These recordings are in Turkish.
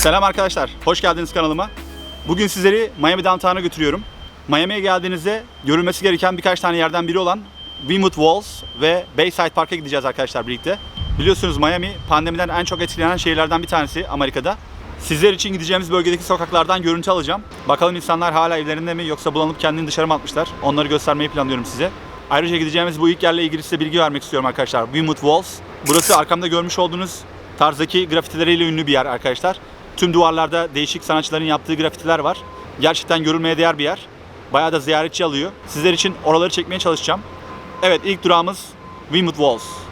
Selam arkadaşlar, hoş geldiniz kanalıma. Bugün sizleri Miami Downtown'a götürüyorum. Miami'ye geldiğinizde görülmesi gereken birkaç tane yerden biri olan Wynwood Walls ve Bayside Park'a gideceğiz arkadaşlar birlikte. Biliyorsunuz Miami pandemiden en çok etkilenen şehirlerden bir tanesi Amerika'da. Sizler için gideceğimiz bölgedeki sokaklardan görüntü alacağım. Bakalım insanlar hala evlerinde mi yoksa bulanıp kendini dışarı mı atmışlar? Onları göstermeyi planlıyorum size. Ayrıca gideceğimiz bu ilk yerle ilgili size bilgi vermek istiyorum arkadaşlar. Wynwood Walls. Burası arkamda görmüş olduğunuz tarzdaki grafitileriyle ünlü bir yer arkadaşlar. Tüm duvarlarda değişik sanatçıların yaptığı grafitiler var. Gerçekten görülmeye değer bir yer. Bayağı da ziyaretçi alıyor. Sizler için oraları çekmeye çalışacağım. Evet ilk durağımız Wynwood Walls.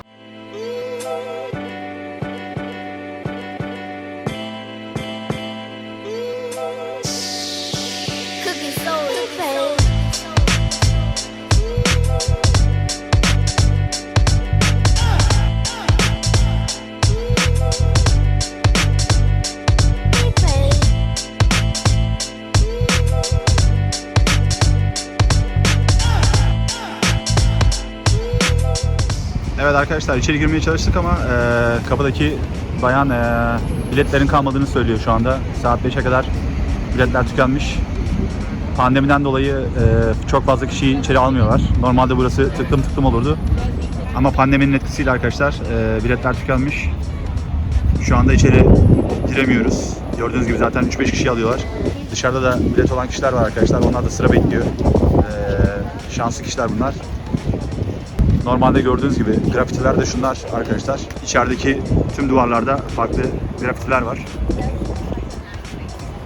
Arkadaşlar içeri girmeye çalıştık ama e, kapıdaki bayan e, biletlerin kalmadığını söylüyor şu anda. Saat 5'e kadar biletler tükenmiş. Pandemiden dolayı e, çok fazla kişiyi içeri almıyorlar. Normalde burası tıklım tıklım olurdu. Ama pandeminin etkisiyle arkadaşlar e, biletler tükenmiş. Şu anda içeri giremiyoruz. Gördüğünüz gibi zaten 3-5 kişi alıyorlar. Dışarıda da bilet olan kişiler var arkadaşlar. Onlar da sıra bekliyor. E, şanslı kişiler bunlar. Normalde gördüğünüz gibi grafitiler de şunlar arkadaşlar. İçerideki tüm duvarlarda farklı grafitiler var.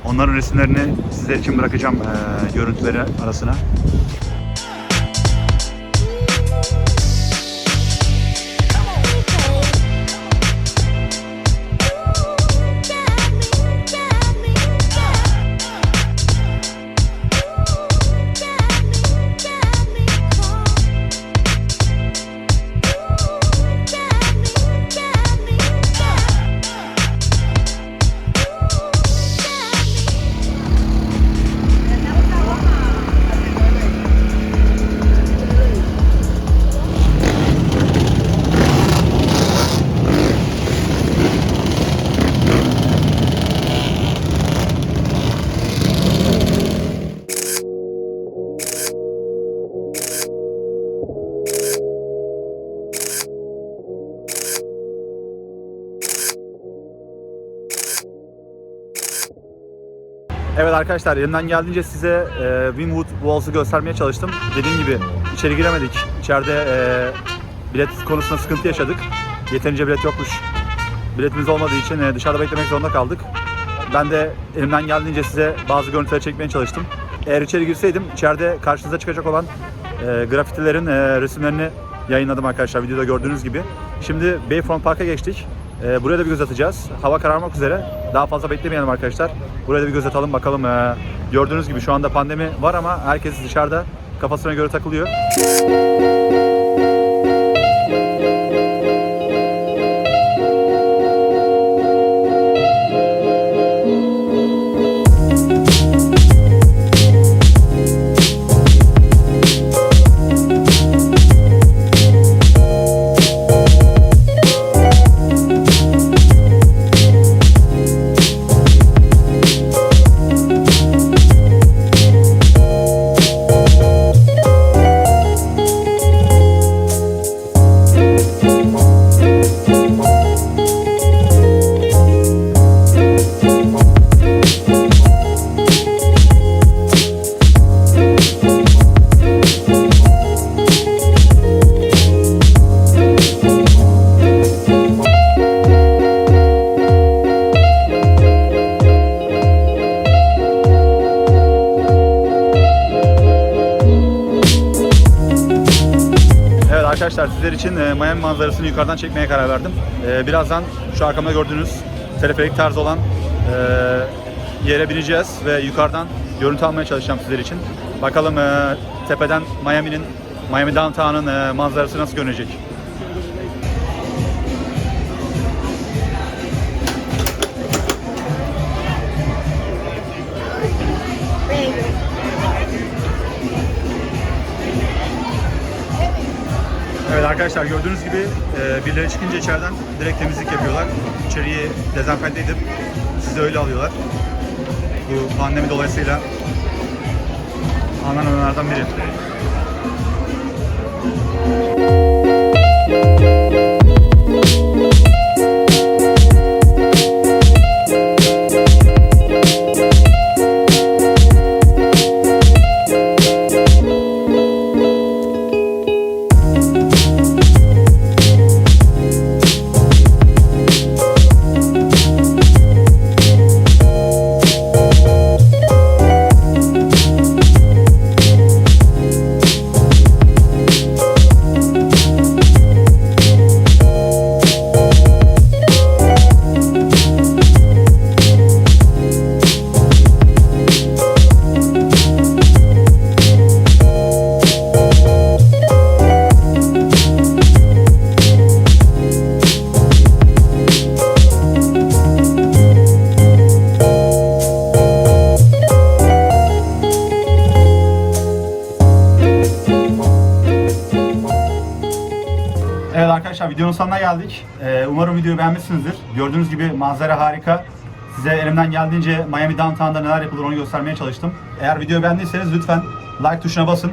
Onların resimlerini sizler için bırakacağım eee, görüntüleri arasına. Evet arkadaşlar elimden geldiğince size e, Wynwood Walls'u göstermeye çalıştım. Dediğim gibi içeri giremedik. İçeride e, bilet konusunda sıkıntı yaşadık. Yeterince bilet yokmuş. Biletimiz olmadığı için e, dışarıda beklemek zorunda kaldık. Ben de elimden geldiğince size bazı görüntüleri çekmeye çalıştım. Eğer içeri girseydim içeride karşınıza çıkacak olan e, grafitilerin e, resimlerini yayınladım arkadaşlar videoda gördüğünüz gibi. Şimdi Bayfront Park'a geçtik. E, buraya da bir göz atacağız. Hava kararmak üzere. Daha fazla beklemeyelim arkadaşlar. Buraya da bir göz atalım bakalım. E, gördüğünüz gibi şu anda pandemi var ama herkes dışarıda kafasına göre takılıyor. Arkadaşlar sizler için e, Miami manzarasını yukarıdan çekmeye karar verdim. E, birazdan şu arkamda gördüğünüz teleferik tarzı olan e, yere bineceğiz ve yukarıdan görüntü almaya çalışacağım sizler için. Bakalım tepeden Miami'nin, Miami Downtown'ın manzarası nasıl görünecek. Arkadaşlar gördüğünüz gibi e, birileri çıkınca içeriden direkt temizlik yapıyorlar. İçeriği dezenfekte edip Bizi öyle alıyorlar. Bu pandemi dolayısıyla alınan önlerden biri. Arkadaşlar videonun sonuna geldik. Ee, umarım videoyu beğenmişsinizdir. Gördüğünüz gibi manzara harika. Size elimden geldiğince Miami Downtown'da neler yapılır onu göstermeye çalıştım. Eğer videoyu beğendiyseniz lütfen like tuşuna basın.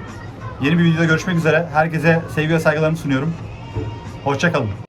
Yeni bir videoda görüşmek üzere. Herkese sevgi ve saygılarımı sunuyorum. Hoşçakalın.